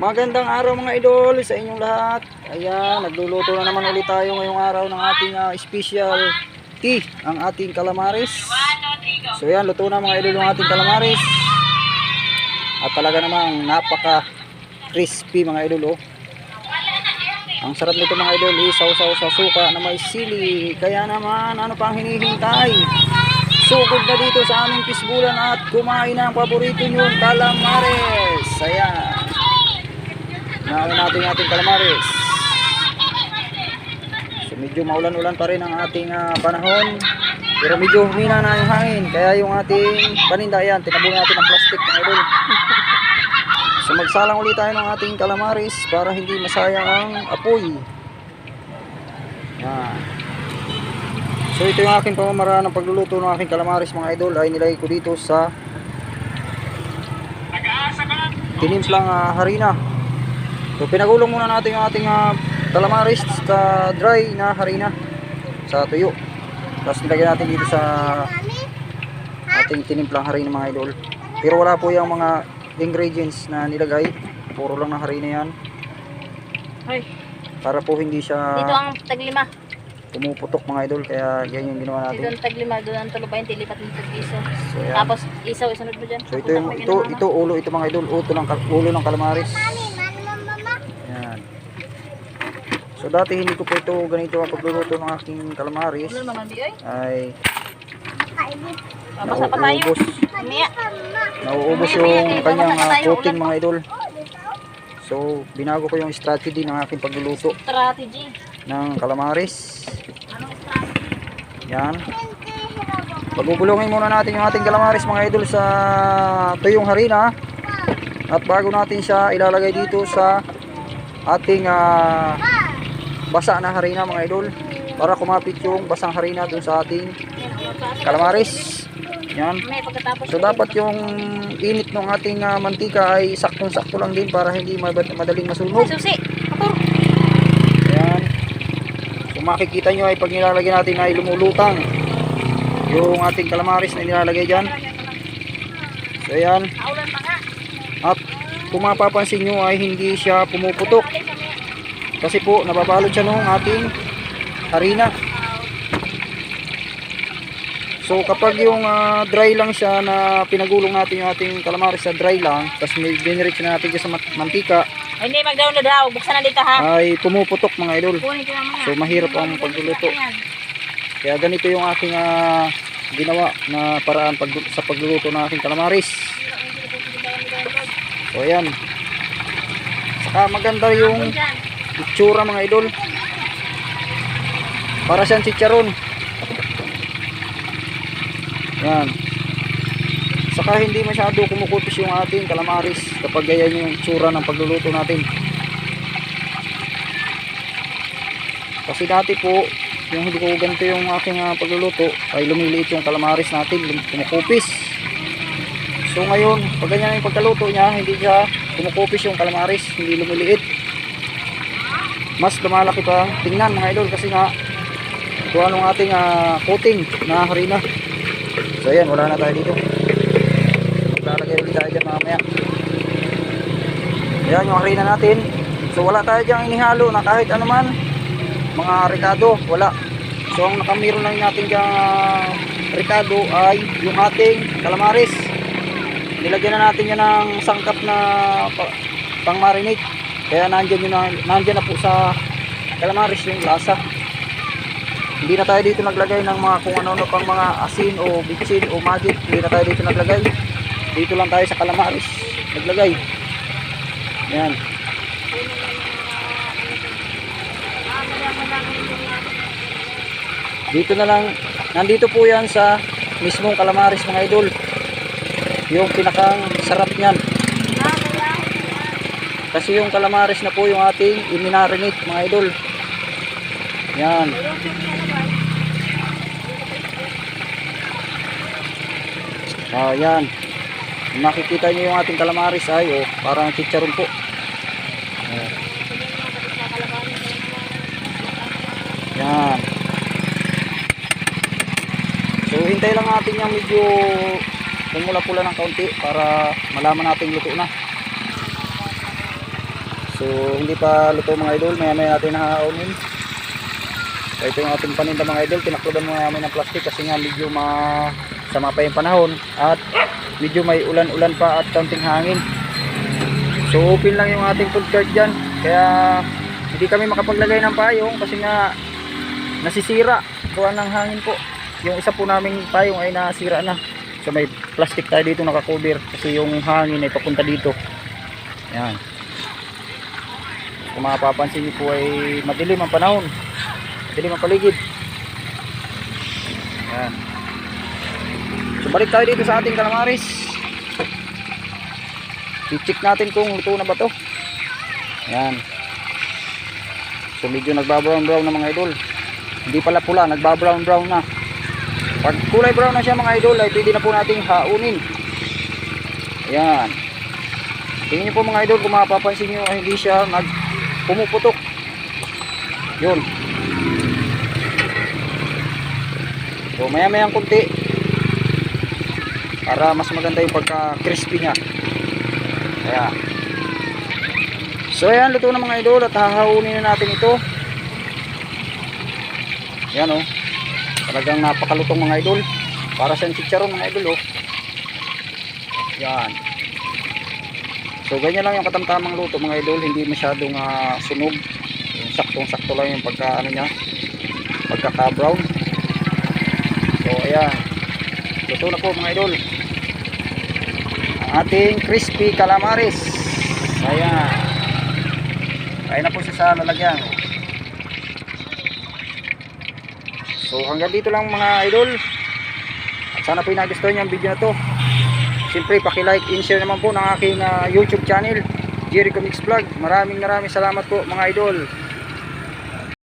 Magandang araw mga idol sa inyong lahat. Ayan, nagluluto na naman ulit tayo ngayong araw ng ating ah, special tea, ang ating calamaris. So yan, luto na mga idol yung ating calamaris. At talaga namang napaka crispy mga idol oh. Ang sarap nito mga idol, isaw-saw sa suka na may sili. Kaya naman, ano pang hinihintay? Sugod na dito sa aming pisbulan at kumain ng paborito niyong calamares. Ayan. Naawin natin ating calamares. So medyo maulan-ulan pa rin ang ating ah, panahon. Pero medyo humina na yung hangin. Kaya yung ating paninda, ayan, tinabuhin natin ng plastic mga idol. So magsalang ulit tayo ng ating calamares para hindi masayang ang apoy. Yan. So ito yung aking pamamaraan ng pagluluto ng aking calamares mga idol ay nilagay ko dito sa tinimplang uh, harina. So pinagulong muna natin yung ating uh, sa dry na harina sa tuyo. Tapos nilagyan natin dito sa ating tinimplang harina mga idol. Pero wala po yung mga ingredients na nilagay. Puro lang na harina yan. Hoy, Para po hindi dito siya ang taglima. pumuputok mga idol. Kaya yan yung ginawa Dito natin. ang taglima, doon ang tulubayin, tilipat ng tag-iso. So, yan. Tapos isaw, isunod mo dyan. So ito yung ito ito ulo ito mga idol, ulo ng ulo ng calamares. Yan. So dati hindi ko po ito ganito ang pagluluto ng aking calamares Ano ay? Ah, nauubos. Nauubos yung kanyang uh, coating mga idol. So binago ko yung strategy ng aking pagluluto Strategy. ng strategy? Yan. Pagugulungin muna natin yung ating calamares mga idol sa tuyong harina. At bago natin siya ilalagay dito sa ating ah, basa na harina mga idol. Para kumapit yung basang harina dun sa ating calamares. Yan. So dapat yung init ng ating ah, mantika ay saktong-sakto lang din para hindi madaling masunog. Ayan. Kung makikita nyo ay pag nilalagay natin ay lumulutang yung ating calamares na nilalagay dyan. So nga. At kung mapapansin nyo ay hindi siya pumuputok. Kasi po nababalot siya ng ating harina. So kapag yung ah, dry lang siya na pinagulong natin yung ating calamares sa dry lang, tapos may generate na natin dyan sa mantika, Hindi, mag-down na daw. Buksan na dito ha. ay pumuputok mga idol. So mahirap ang pagluluto. Kaya ganito yung aking ah, ginawa na paraan pag, sa pagluluto ng aking calamares. So ayan. Saka maganda yung. Itsura mga idol. Para siyang chicharon. Yan. Saka hindi masyado kumukutis yung ating calamares kapag ganyan yung itsura ng pagluluto natin. Kasi dati po, yung hindi ko ganito yung aking ah, pagluluto, ay lumiliit yung calamares natin, kumukupis. So ngayon, pag ganyan yung pagkaluto niya, hindi siya kumukupis yung calamares, hindi lumiliit. Mas lumalaki pa tingnan mga idol kasi nga kung anong ating ah, coating na harina. So ayan, wala na tayo dito. Lalagay ulit tayo dyan mamaya. Ayan yung harina natin. So wala tayo dyan inihalo na kahit ano man mga ricado, wala. So ang nakamiro lang natin dyan ah, ricado ay yung ating calamares. Nilagyan na natin yan ng sangkap na pa- pang marinate. Kaya nandyan, yun na, nandyan na po sa calamares yung lasa. Hindi na tayo dito naglagay ng mga kung ano-ano pang mga asin o bitsin o magic. Hindi na tayo dito naglagay. Dito lang tayo sa calamares naglagay. Yan. Dito na lang, nandito po yan sa mismong calamares mga idol. Yung pinakang sarap niyan. Kasi yung calamares na po yung ating iminarinate mga idol. Yan. Ah, yan. Makikita niyo yung ating calamares ay oh, parang chicharon po. Yan. So hintay lang natin yung medyo pumula-pula ng kaunti para malaman natin luto na. So hindi pa luto mga idol, maya maya natin nakaunin. So ito yung ating paninda mga idol, tinakloban mo namin ng plastic kasi nga medyo masama pa yung panahon at medyo may ulan-ulan pa at kaunting hangin. So open lang yung ating food cart dyan, kaya hindi kami makapaglagay ng payong kasi nga nasisira gawa ng hangin po. Yung isa po naming payong ay nasira na. So may plastic tayo dito nakakover kasi yung hangin ay papunta dito. Yan. Kung mapapansin niyo po ay madilim ang panahon. Madilim ang paligid. Yan. So balik tayo dito sa ating calamaris. I-check natin kung luto na ba to. Yan. So medyo nagbabrown brown na mga idol. Hindi pala pula, nagbabrown brown na. Pag kulay brown na siya mga idol ay pwede na po nating haunin. Ayan. Tingnan niyo po mga idol kung mapapansin niyo ay hindi siya nag pumuputok. Yun. So maya mayang kunti para mas maganda yung pagka crispy niya. Kaya So ayan, luto na mga idol at hahaunin na natin ito. Yan oh. Talagang napakalutong mga idol. Para sa chicharon mga idol oh. Yan. So ganyan lang yung katamtamang luto mga idol, hindi masyadong ah, sunog. Yung saktong-sakto lang yung pagka ano niya, pagkaka-brown. So ayan. Luto na po mga idol. Ang ating crispy calamares. Ayan. Kaya na po siya sa lalagyan. So hanggang dito lang mga idol. At sana po nagustuhan niyo ang video na to. Siyempre paki-like and share naman po ng aking ah, YouTube channel, Jericho Mix Vlog. Maraming maraming salamat po mga idol.